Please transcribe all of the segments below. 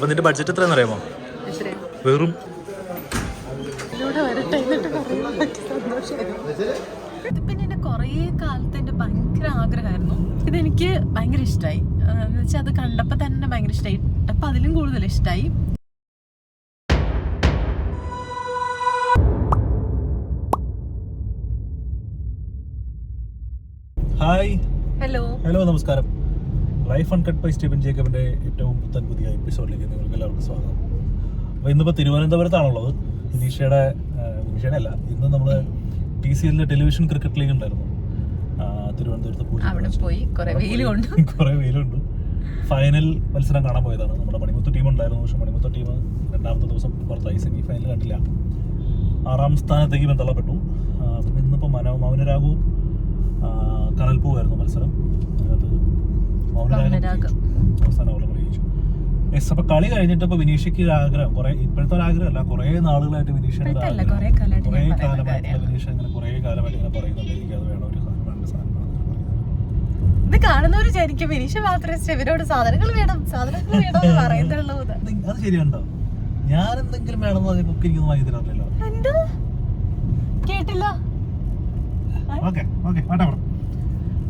അപ്പം നിന്റെ ബഡ്ജറ്റ് എത്രയാണെന്ന് അറിയാമോ? വെറും പിന്നെ കുറേ കാലത്ത് എന്റെ ഭയങ്കര ആഗ്രഹമായിരുന്നു. ഇതെനിക്ക് ഭയങ്കര ഇഷ്ടമായി എന്ന് വെച്ചാൽ അത് കണ്ടപ്പോൾ തന്നെ ഭയങ്കര ഇഷ്ടമായി അപ്പം അതിലും കൂടുതൽ ഇഷ്ടമായി ഹായ് ഹലോ ഹലോ നമസ്കാരം. ലൈഫ് അൺകട്ട് ബൈ സ്റ്റീവൻ ജേക്കബിന്റെ ഏറ്റവും പുത്തൻ പുതിയ എപ്പിസോഡിലേക്ക് നിങ്ങൾക്ക് എല്ലാവർക്കും സ്വാഗതം. അപ്പോൾ ഇന്നിപ്പോൾ തിരുവനന്തപുരത്താണുള്ളത്. വിനീഷയുടെ വിനീഷയുടെ അല്ല ഇന്ന് നമ്മൾ ടി സി എല്ലിലെ ടെലിവിഷൻ ക്രിക്കറ്റ് ലീഗ് ഉണ്ടായിരുന്നു. തിരുവനന്തപുരത്ത് പോയി കുറെ വെയിലുണ്ട്. ഫൈനൽ മത്സരം കാണാൻ പോയതാണ്. നമ്മുടെ മണിമുത്ത് ടീം ഉണ്ടായിരുന്നു. പക്ഷെ മണിമുത്ത് ടീം രണ്ടാമത്തെ ദിവസം പുറത്തായി. സെമി ഫൈനൽ കണ്ടില്ല. ആറാം സ്ഥാനത്തേക്ക് ബന്ധപ്പെട്ടു. ഇന്നിപ്പോൾ മനോ മൗനരാഗവും കനൽപ്പൂവായിരുന്നു മത്സരം. അതിനകത്ത് മൗനരാഗം. അവസാന ഓവർ ജയിച്ചു യെസ് അപ്പോൾ കളി കഴിഞ്ഞിട്ട് ഇപ്പൊ വിനീഷയ്ക്ക് ആഗ്രഹം. കുറെ ഇപ്പോഴത്തെ ഒരു ആഗ്രഹമല്ല. കുറെ നാളുകളായിട്ട് വിനീഷയുടെ. കുറേ കാലമായിട്ടുള്ള വിനീഷ് അങ്ങനെ കുറെ കാലമായിട്ട് ഇങ്ങനെ പറയുന്നുണ്ട്. എനിക്ക് അത് വേണം ഒരു സാധനം രണ്ട് സാധനം ഇത് കാണുന്നവർ ശരിക്കും വിനീഷ മാത്രമേ ഇവരോട് സാധനങ്ങൾ വേണം സാധനങ്ങൾ വേണം എന്ന് പറയുന്നുള്ളൂ. അത് ശരിയുണ്ടോ? ഞാൻ എന്തെങ്കിലും വേണമെന്ന് പറഞ്ഞപ്പോൾ എനിക്കൊന്നും വാങ്ങി തരാറില്ലല്ലോ എന്താ? കേട്ടില്ല. ഓക്കെ ഓക്കെ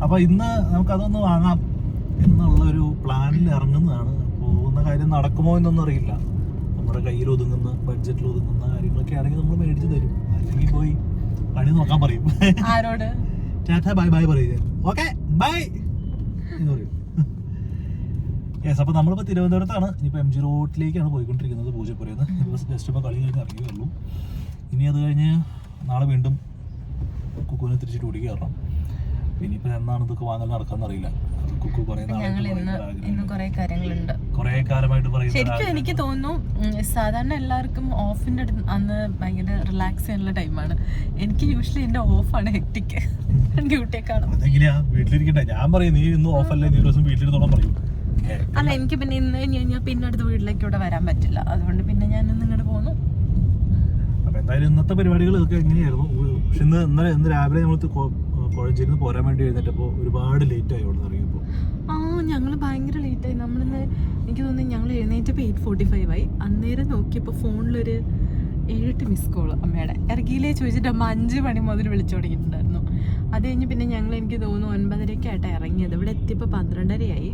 അപ്പൊ ഇന്ന് നമുക്ക് അതൊന്ന് വാങ്ങാം. എന്നുള്ള ഒരു പ്ലാനിൽ ഇറങ്ങുന്നതാണ്. പോകുന്ന കാര്യം നടക്കുമോ എന്നൊന്നും അറിയില്ല. നമ്മുടെ കയ്യിൽ ഒതുങ്ങുന്ന ബഡ്ജറ്റിൽ ഒതുങ്ങുന്ന കാര്യങ്ങളൊക്കെ ആണെങ്കിൽ നമ്മൾ മേടിച്ച് തരും. അല്ലെങ്കിൽ പോയി പണി നോക്കാൻ പറയും. ആരോട്? ടാറ്റ ബൈ ബൈ പറയും. ഓക്കെ ബൈ എന്ന് പറയും. യെസ് അപ്പോൾ നമ്മളിപ്പോൾ തിരുവനന്തപുരത്താണ്. ഇനിയിപ്പോൾ എം ജി റോഡിലേക്കാണ് പോയിക്കൊണ്ടിരിക്കുന്നത് പൂജപ്പുരയെന്ന്. ജസ്റ്റ് ഇപ്പോൾ കളി കഴിഞ്ഞ് ഇറങ്ങിയുള്ളൂ ഇനി അത് കഴിഞ്ഞ് നാളെ വീണ്ടും കുക്കുവിനെ തിരിച്ചിട്ട് ഓടിക്കുക കാരണം ഇനിയിപ്പോൾ എന്നാണ് ഇതൊക്കെ വാങ്ങൽ കുറേ ഞങ്ങൾ ഇന്ന് ഇന്ന് കുറെ കാര്യങ്ങളുണ്ട്. കുറേ കാലമായിട്ട് പറയുന്ന ശരിക്കും എനിക്ക് തോന്നുന്നു സാധാരണ എല്ലാവർക്കും ഓഫിന്റെ അന്ന് ഭയങ്കര റിലാക്സ് ചെയ്യാനുള്ള ടൈമാണ് എനിക്ക് യൂഷ്വലി എന്റെ ഓഫാണ് ഹെക്ടിക്ക് ഡ്യൂട്ടിയെക്കാളും അതെങ്ങനെയാ? വീട്ടിലിരിക്കട്ടെ. ഞാൻ പറയും നീ ഇന്ന് ഓഫല്ലേ നീ ഒരു ദിവസം വീട്ടിലിരുന്നോളം പറയും. ഏ, അല്ല എനിക്ക് പിന്നെ ഇന്ന് കഴിഞ്ഞ് കഴിഞ്ഞാൽ പിന്നെ അടുത്ത വീട്ടിലേക്ക് ഇവിടെ വരാൻ പറ്റില്ല. അതുകൊണ്ട് പിന്നെ ഞാൻ ഇന്ന് ഇങ്ങോട്ട് പോന്നു. അപ്പൊ എന്തായാലും ഇന്നത്തെ പരിപാടികൾ ഇതൊക്കെ എങ്ങനെയായിരുന്നു? പക്ഷെ ഇന്ന് ഇന്നലെ ഇന്ന് രാവിലെ നമ്മൾ നിന്ന് പോരാൻ വേണ്ടി എഴുന്നേറ്റപ്പോൾ ഒരുപാട് ലേറ്റ് ആയി അവിടെ നിന്ന് ഞങ്ങൾ ഭയങ്കര ലേറ്റായി നമ്മളിന്ന് എനിക്ക് തോന്നുന്നു ഞങ്ങൾ എഴുന്നേറ്റപ്പോൾ എയ്റ്റ് ഫോർട്ടി ഫൈവ് ആയി. അന്നേരം നോക്കിയപ്പോൾ ഫോണിലൊരു ഏഴെട്ട് മിസ് കോൾ അമ്മയുടെ ഇറക്കിയില്ലേ ചോദിച്ചിട്ട് അമ്മ അഞ്ച് മണി മുതൽ വിളിച്ചു തുടങ്ങിയിട്ടുണ്ടായിരുന്നു. അത് കഴിഞ്ഞ് പിന്നെ ഞങ്ങൾ എനിക്ക് തോന്നുന്നു ഒൻപതരയ്ക്കായിട്ടാണ് ഇറങ്ങിയത്. ഇവിടെ എത്തിയപ്പോൾ പന്ത്രണ്ടരയായി.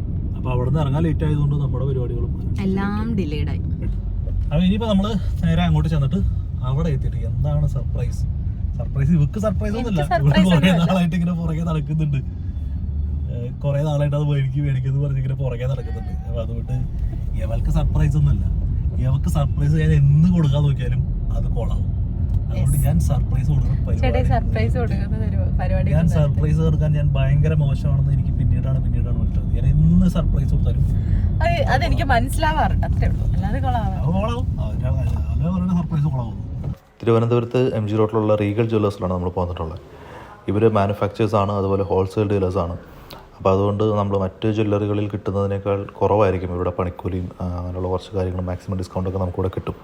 എല്ലാം ഡിലേഡ് ആയി. അപ്പൊ ഇനിയിപ്പോ നമ്മൾ നേരെ അങ്ങോട്ട് ചെന്നിട്ട് അവിടെ എത്തിയിട്ട് എന്താണ് സർപ്രൈസ് സർപ്രൈസ് ഇവക്ക് സർപ്രൈസ് ഒന്നുമില്ല. നാളായിട്ട് ഇങ്ങനെ പുറകെ നടക്കുന്നുണ്ട്. കുറെ നാളായിട്ട് അത് മേടിക്കും മേടിക്കുന്നു പറഞ്ഞ് ഇങ്ങനെ പുറകെ നടക്കുന്നുണ്ട്. അപ്പൊ അതുകൊണ്ട് ഇവൾക്ക് സർപ്രൈസ് ഒന്നുമല്ല. യവൾക്ക് സർപ്രൈസ് ഞാൻ എന്ത് കൊടുക്കാൻ നോക്കിയാലും അത് കൊള്ളാം. അതുകൊണ്ട് ഞാൻ സർപ്രൈസ് കൊടുക്കുന്ന ഞാൻ സർപ്രൈസ് കൊടുക്കാൻ ഞാൻ ഭയങ്കര മോശമാണെന്ന് എനിക്ക് പിന്നീടാണ് പിന്നീടാണ് മനസ്സിലായത് ഞാൻ എന്ന് സർപ്രൈസ് കൊടുത്താലും അത് അതെനിക്ക് മനസ്സിലാവാറുണ്ട് അത്രേ ഉള്ളൂ. അല്ലാതെ കോളാവും സർപ്രൈസ് കോളാവും തിരുവനന്തപുരത്ത് എം ജി റോഡിലുള്ള റീഗൽ ജ്വല്ലേഴ്സിലാണ് നമ്മൾ പോന്നിട്ടുള്ളത്. ഇവർ മാനുഫാക്ചേഴ്സ് ആണ് അതുപോലെ ഹോൾസെയിൽ ഡീലേഴ്സ് ആണ്. അപ്പോൾ അതുകൊണ്ട് നമ്മൾ മറ്റ് ജ്വല്ലറികളിൽ കിട്ടുന്നതിനേക്കാൾ കുറവായിരിക്കും ഇവിടെ പണിക്കൂലിയും അങ്ങനെയുള്ള കുറച്ച് കാര്യങ്ങൾ മാക്സിമം ഡിസ്കൗണ്ടൊക്കെ നമുക്കിവിടെ കിട്ടും.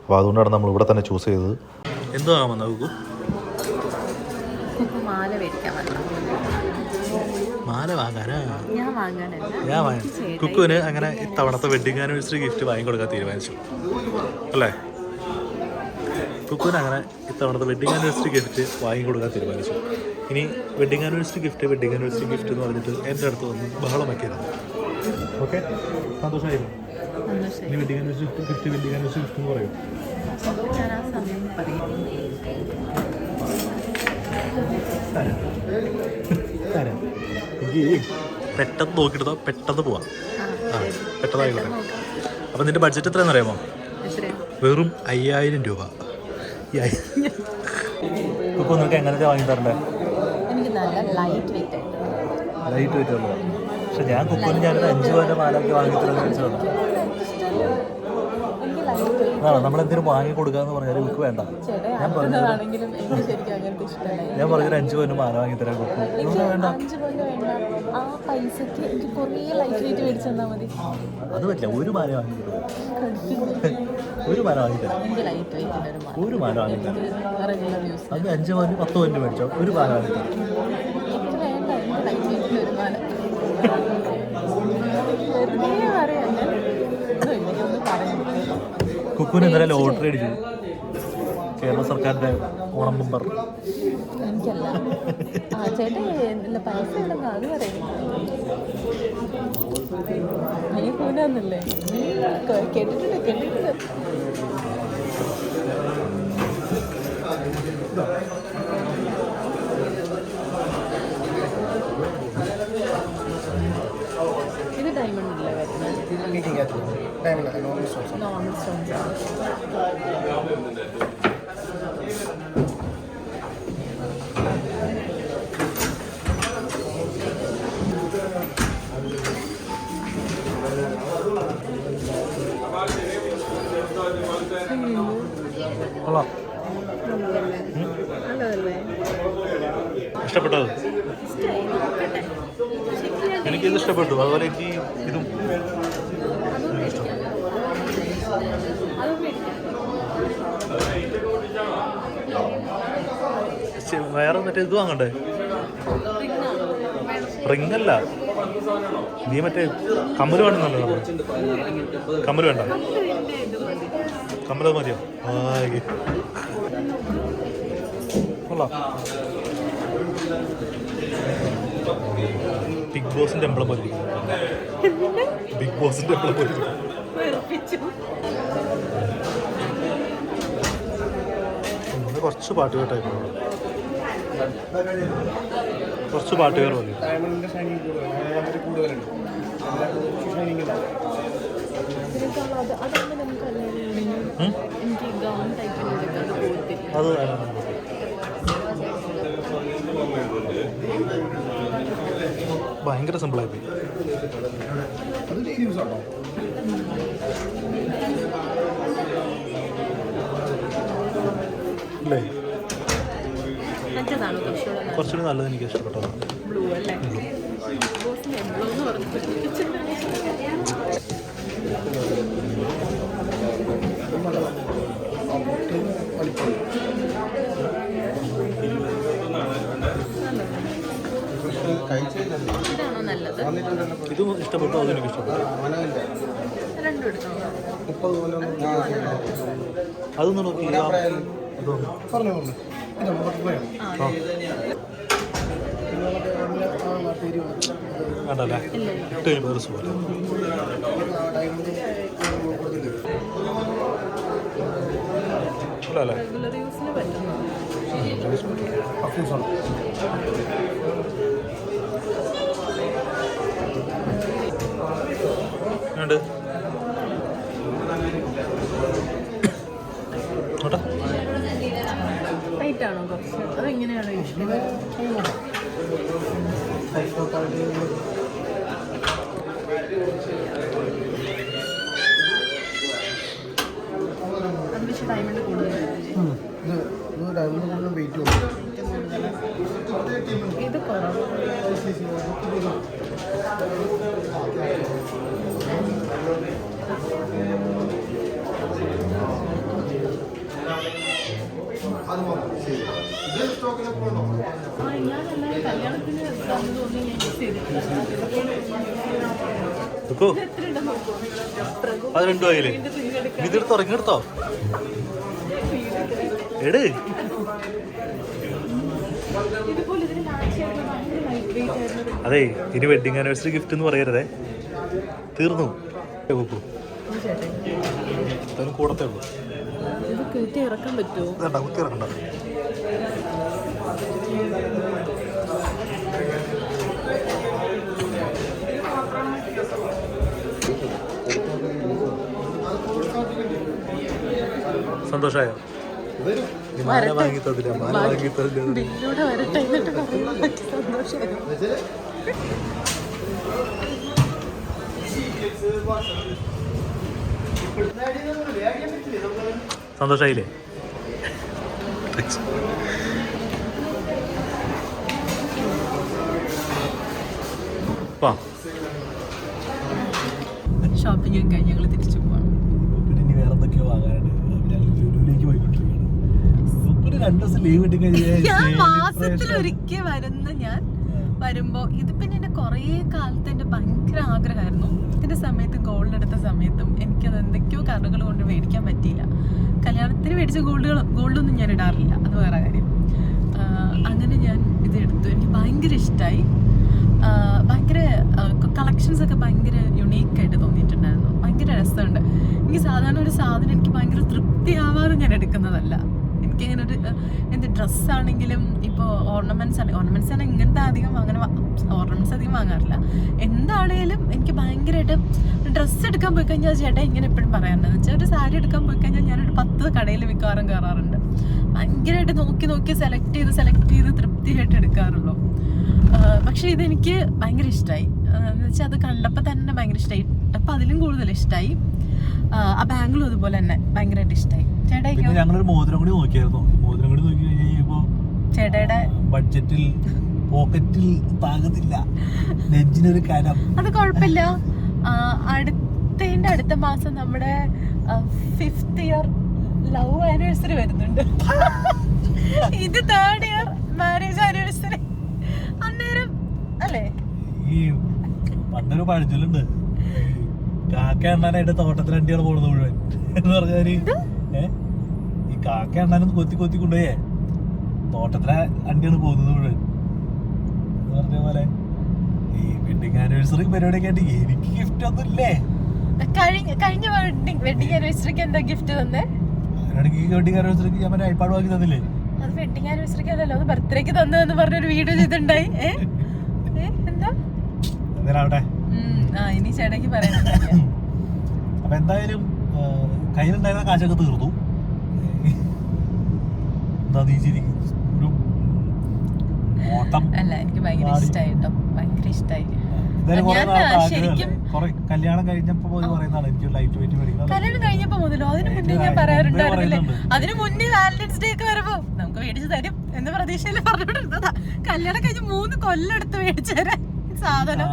അപ്പോൾ അതുകൊണ്ടാണ് നമ്മൾ ഇവിടെ തന്നെ ചൂസ് ചെയ്തത്. എന്താ നോക്കൂ കുക്കു? മാല മേടിക്കാൻ മാല വാങ്ങാനാ? ഞാൻ വാങ്ങാനല്ല. ഞാൻ കുക്കുവിന് അങ്ങനെ ഇത്തവണത്തെ വെഡിങ് ആനിവേഴ്സറി ഗിഫ്റ്റ് വാങ്ങിക്കൊടുക്കാൻ തീരുമാനിച്ചു. അല്ലേ? കുക്കുവിന് അങ്ങനെ ഇത്തവണത്തെ വെഡിങ് ആനിവേഴ്സറി ഗിഫ്റ്റ് വാങ്ങിക്കൊടുക്കാൻ തീരുമാനിച്ചു. ഇനി wedding anniversary gift wedding anniversary gift എന്ന് പറഞ്ഞിട്ട് എന്റെ അടുത്ത് വന്ന് ബഹളം വയ്ക്കരുത് ഓക്കെ സന്തോഷമായിരുന്നു സന്തോഷമായി. ഇനി wedding anniversary gift wedding anniversary gift എന്ന് പറയും. എനിക്ക് പെട്ടെന്ന് നോക്കിയിട്ട്? പെട്ടെന്ന് പോവാം. ആ പെട്ടെന്നായിക്കോട്ടെ. അപ്പം നിന്റെ ബഡ്ജറ്റ് എത്രയാണെന്ന് അറിയാമോ? വെറും അയ്യായിരം രൂപ. ഈ നിങ്ങൾക്ക് എങ്ങനത്തെ വാങ്ങി തരണ്ടേ? ലൈറ്റ് വെയിറ്റ് ലൈറ്റ് വെയിറ്റ് ഉള്ളത് പക്ഷെ ഞാൻ കുക്കറിന് ഞാനൊരു അഞ്ച് പവന്റെ മാലൊക്കെ വാങ്ങി തരാൻ വെച്ചതാണ് എനിക്ക് ലൈറ്റ് വെയിറ്റ് ആ നമ്മളെന്തെങ്കിലും വാങ്ങി കൊടുക്കാന്ന് പറഞ്ഞാൽ കുക്ക് വേണ്ട. ഞാൻ പറഞ്ഞു ഞാൻ പറഞ്ഞൊരു അഞ്ച് പവന്റെ മാല വാങ്ങി തരാൻ കുക്ക് വേണ്ട. ആ പൈസക്ക് എനിക്ക് കുറേ ലൈറ്റ് വെയിറ്റ് മേടിച്ചു തന്നാൽ മതി. അത് പറ്റില്ല. ഒരു മാല വാങ്ങി ഒരു മാല വാങ്ങി തരാം ഒരു മാല വാങ്ങി തരാം അത് അഞ്ച് പവന് പത്ത് പവന്റെ മേടിച്ചോ. ഒരു മാല വാങ്ങി തരാം എനിക്ക് വേണ്ട എനിക്ക് ലൈറ്റ് വെയിറ്റിന്റെ ഒരു മാല വെറുതെ പറയാം ഞാൻ ഒന്നും ഇല്ല, ഞാൻ ഒന്ന് കുക്കുവിന് ഇന്നലെ ലോട്ടറി അടിച്ചു. കേരള സർക്കാരിന്റെ ഓണം ബമ്പർ. എനിക്കല്ല. ആ ചേട്ടൻ ഇല്ല പൈസ ഉണ്ടെന്ന് അത് പറയും. നീ കൂനാന്നല്ലേ? കേട്ടിട്ടുണ്ട് കേട്ടിട്ടുണ്ട്. ഇത് ഡയമണ്ട് അല്ലേ വരുന്നത് നോർമൽ സ്റ്റോൺസ് കൊള്ളാം ഇഷ്ടപ്പെട്ടത് എനിക്കിത് ഇഷ്ടപ്പെട്ടു. അതുപോലെ എനിക്ക് ഇതും. വേറെ മറ്റേ ഇത് വാങ്ങണ്ടേ റിംഗ് അല്ല നീ മറ്റേ കമ്മൽ വേണമെന്നല്ലോ നമ്മൾ കമ്മൽ വേണ്ട. കമ്മൽ മതിയോ? കൊള്ളാം. ബിഗ് ബോസിന്റെ എംബ്ലം പോലെ ബിഗ് ബോസിന്റെ എംബ്ലം പോലെ ഇന്ന് കുറച്ച് പാട്ട് കേട്ടായിരുന്നു. കുറച്ച് പാട്ടുകൾ അത് ഭയങ്കര സിമ്പിളായി പോയി അത് ഡെയിലി യൂസ് ആണോ അല്ലേ കുറച്ചുകൂടെ നല്ലത്. എനിക്ക് ഇഷ്ടപ്പെട്ടത്. ബ്ലൂ അല്ലേ? ബോസിന്റെ ബ്ലൂ പറഞ്ഞിട്ട് നല്ലത്? ഇതും ഇഷ്ടപ്പെട്ടു? അതെനിക്ക് ഇഷ്ടപ്പെട്ടു മുപ്പത് പോലെ അതൊന്ന് നോക്കി പറഞ്ഞു ഇത് പേര് വേണ്ടല്ലേ ഇല്ല ഇട്ട് സുഖം ഡയമണ്ട് കൊടുത്തിട്ട് അല്ല അല്ലേ റെഗുലർ ഇത് ഡയമണ്ട് വെയിറ്റ് കൊടുക്കും അത് രണ്ടു ആയില്ലേ? ഇതെടുത്തോ ഇങ്ങെടുത്തോ എട്. അതെ ഇനി വെഡിങ് ആനിവേഴ്സറി ഗിഫ്റ്റ് എന്ന് പറയരുത്. തീർന്നു. കൂടത്തേ ഉള്ളൂ. ഇറക്കാൻ സന്തോഷമായോ ബില്ലൂടെ വരട്ടെ എന്നിട്ട് വാ. ഷോപ്പിംഗ് ഒക്കെ ഞങ്ങൾ തിരിച്ചു പോവാം. പിന്നെ വേറെ എന്തൊക്കെയോ വാങ്ങാനുണ്ട്. ഞാൻ ലുലുവിലേക്ക് പോയിക്കൊണ്ടിരിക്കുകയാണ് ഒരു രണ്ടു ദിവസം ലീവ് ഞാൻ മാസത്തിൽ ഒരിക്കൽ വരുന്ന ഞാൻ വരുമ്പോ ഇത് പിന്നെ എന്റെ കുറേ കാലത്ത് എന്റെ ഭയങ്കര ആഗ്രഹമായിരുന്നു. ഇതിന്റെ സമയത്ത് ഗോൾഡ് എടുത്ത സമയത്തും എനിക്കത് എന്തൊക്കെയോ കാരണങ്ങൾ കൊണ്ട് മേടിക്കാൻ പറ്റിയില്ല. കല്യാണത്തിന് മേടിച്ച ഗോൾഡുകൾ ഗോൾഡൊന്നും ഞാൻ ഇടാറില്ല. അത് വേറെ കാര്യം. അങ്ങനെ ഞാൻ ഇത് എടുത്തു. എനിക്ക് ഭയങ്കര ഇഷ്ടമായി ഭയങ്കര കളക്ഷൻസ് ഒക്കെ ഭയങ്കര യുണീക്ക് ആയിട്ട് തോന്നിയിട്ടുണ്ടായിരുന്നു. ഭയങ്കര രസമുണ്ട്. എനിക്ക് സാധാരണ ഒരു സാധനം എനിക്ക് ഭയങ്കര തൃപ്തിയാവാതെ ഞാൻ എടുക്കുന്നതല്ല. എനിക്ക് ഇങ്ങനെ ഒരു എന്ത് ഡ്രസ്സാണെങ്കിലും ഇപ്പോൾ ഓർണമെന്റ്സ് ആണ്. ഓർണമെന്റ്സ് ആണ് ഇങ്ങനത്തെ അധികം അങ്ങനെ ഓർണമെന്റ്സ് അധികം വാങ്ങാറില്ല. എന്താണേലും എനിക്ക് ഭയങ്കരമായിട്ട് ഡ്രസ്സ് എടുക്കാൻ പോയി കഴിഞ്ഞാൽ ചേട്ടാ ഇങ്ങനെ എപ്പോഴും പറയാറുണ്ട്. എന്ന് വെച്ചാൽ ഒരു സാരി എടുക്കാൻ പോയി കഴിഞ്ഞാൽ ഞാനൊരു പത്ത് കടയിൽ മിക്കവാറും കയറാറുണ്ട് ഭയങ്കരമായിട്ട് നോക്കി നോക്കി സെലക്ട് ചെയ്ത് സെലക്ട് ചെയ്ത് തൃപ്തിയായിട്ട് എടുക്കാറുള്ളൂ. പക്ഷേ ഇതെനിക്ക് ഭയങ്കര ഇഷ്ടമായി എന്ന് വെച്ചാൽ അത് കണ്ടപ്പോൾ തന്നെ ഭയങ്കര ഇഷ്ടമായി അപ്പം അതിലും കൂടുതൽ ഇഷ്ടമായി ആ ബാംഗ്ലൂർ അതുപോലെ തന്നെ ഭയങ്കരമായിട്ട് ഇഷ്ടമായി പിന്നെ ഞങ്ങളൊരു മോതിരം കൂടി നോക്കിയായിരുന്നു. മോതിരം കൂടി നോക്കി കഴിഞ്ഞ് കഴിയുമ്പോ ചേട്ടയുടെ ബഡ്ജറ്റിൽ പോക്കറ്റിൽ താകത്തില്ല നെഞ്ചിനൊരു കരം അത് കുഴപ്പമില്ല അടുത്തതിന്റെ അടുത്ത മാസം നമ്മുടെ ഫിഫ്ത് ഇയർ ലവ് ആനിവേഴ്സറി വരുന്നുണ്ട്. ഇത് തേർഡ് ഇയർ മാരേജ് ആനിവേഴ്സറി അന്നേരം അല്ലേ? ഈ പണ്ടൊരു പഴഞ്ചൊല്ലുണ്ട്. കാക്ക എണ്ണാനായിട്ട് തോട്ടത്തിൽ വണ്ടിയാണ് പോണത് മുഴുവൻ. എന്ന് പറഞ്ഞാൽ ഏ? ഈ കാക്ക എണ്ണാനും കൊത്തി കൊത്തി കൊണ്ടുപോയേ. തോട്ടത്തിലെ വണ്ടിയാണ് പോകുന്നത് എന്ന് പറഞ്ഞ പോലെ ഈ വെഡിങ് ആനിവേഴ്സറി പരിപാടിയൊക്കെ ആയിട്ട് എനിക്ക് ഗിഫ്റ്റ് ഒന്നും ഇല്ലേ? കഴിഞ്ഞ കഴിഞ്ഞ വെഡിങ് വെഡിങ് ആനിവേഴ്സറിക്ക് എന്താ ഗിഫ്റ്റ് തന്നെ? അങ്ങനെയാണെങ്കിൽ വെഡിങ് ആനിവേഴ്സറിക്ക് ഞാൻ മറ്റേ ഐപാഡ് വാങ്ങി തന്നില്ലേ? അത് വെഡിങ് ആനിവേഴ്സറിക്ക് അല്ലല്ലോ അത് ബർത്ത്ഡേക്ക് തന്നതെന്ന് പറഞ്ഞൊരു വീഡിയോ ചെയ്തിട്ടുണ്ടായി. എന്താ? എന്തായാലും ആ ഇനി ചേട്ടയ്ക്ക് പറയാനുണ്ടാ അപ്പൊ എന്തായാലും കയ്യിലുണ്ടായിരുന്ന കാശൊക്കെ തീർന്നു എന്താ നീ ചിരിക്കുന്നു? ഒരു ഓട്ടം അല്ല എനിക്ക് ഭയങ്കര. ഇഷ്ടമായി കേട്ടോ ഭയങ്കര ഇഷ്ടമായി? ശരിക്കും- കല്യാണം കഴിഞ്ഞപ്പോ പോയി പറയുന്നതാണ് എനിക്ക് ലൈറ്റ് വെയിറ്റ് മേടിക്കണം. കല്യാണം കഴിഞ്ഞപ്പോ മുതലോ? അതിനു മുന്നേ ഞാൻ പറയാറുണ്ടായിരുന്നില്ലേ? അതിനു മുന്നേ വാലന്റൈൻസ് ഡേ ഒക്കെ വരുമ്പോ നമുക്ക് മേടിച്ചു തരും എന്ന് പ്രതീക്ഷയിൽ പറഞ്ഞോണ്ടിരുന്നതാ കല്യാണം കഴിഞ്ഞ് മൂന്ന് കൊല്ലെടുത്ത് മേടിച്ചു തരാൻ സാധനം.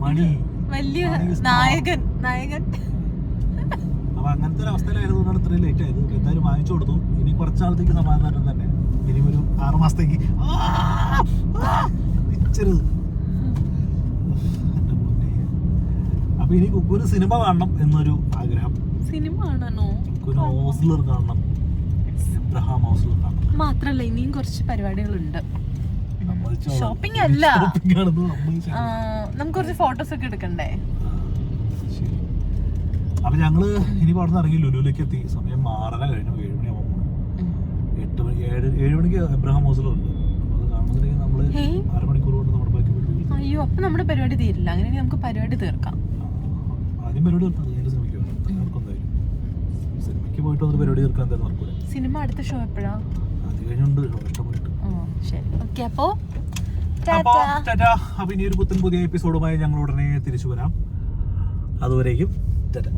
മണി. വലിയ നായകൻ നായകൻ. അപ്പൊ അങ്ങനത്തെ ഒരു അവസ്ഥയിലായതുകൊണ്ടാണ് ഇത്രയും ലേറ്റ് ആയത്. എന്തായാലും വാങ്ങിച്ചു കൊടുത്തു. ഇനി കുറച്ചാളത്തേക്ക് സമാധാനം തന്നെ. ഇനി ഒരു ആറു മാസത്തേക്ക്. ആ! ആ! ഇച്ചിരി എന്റെ പൊന്നേ. അപ്പൊ ഇനി കുക്കുവിന് സിനിമ കാണണം എന്നൊരു ആഗ്രഹം. സിനിമ കാണാനോ കുക്കുവിന് ഓസ്ലർ കാണണം. എബ്രഹാം ഓസ്ലർ കാണണം. മാത്രല്ല ഇനിയും കുറച്ച് പരിപാടികളുണ്ട്. Shopping അല്ല. നമുക്ക് കുറച്ച് ഫോട്ടോസ് ഒക്കെ എടുക്കണ്ടേ. അപ്പൊ ഞങ്ങൾ ഇനി അവിടെ ഇറങ്ങി ലുലുലേക്ക് എത്തി സമയം മാറല കഴിഞ്ഞു. ഏഴ് മണിയാവുമ്പോൾ. എട്ട് മണി ഏഴ് ഏഴ് മണിക്ക് എബ്രഹാം ഹോസ്റ്റലുണ്ട് ഉണ്ട് അപ്പൊ അത് കാണുന്നതിലേക്ക് നമ്മൾ ഹേ? അരമണിക്കൂർ കൊണ്ട് നമ്മുടെ ബാക്കി അയ്യോ അപ്പൊ നമ്മുടെ പരിപാടി തീരില്ല. അങ്ങനെ നമുക്ക് പരിപാടി തീർക്കാം. ആദ്യം പരിപാടി തീർക്കാം. സിനിമയ്ക്ക് പോയിട്ട് പരിപാടി തീർക്കാൻ എന്തായാലും നടക്കൂല. സിനിമ അടുത്ത ഷോ എപ്പോഴാ? അത് കഴിഞ്ഞുണ്ട്. ശരി. ഓക്കെ അപ്പോ അപ്പൊ ടാറ്റാ ടാറ്റാ അപ്പൊ ഇനി ഒരു പുത്തൻ പുതിയ എപ്പിസോഡുമായി ഞങ്ങൾ ഉടനെ തിരിച്ചു വരാം. അതുവരേക്കും ടാറ്റ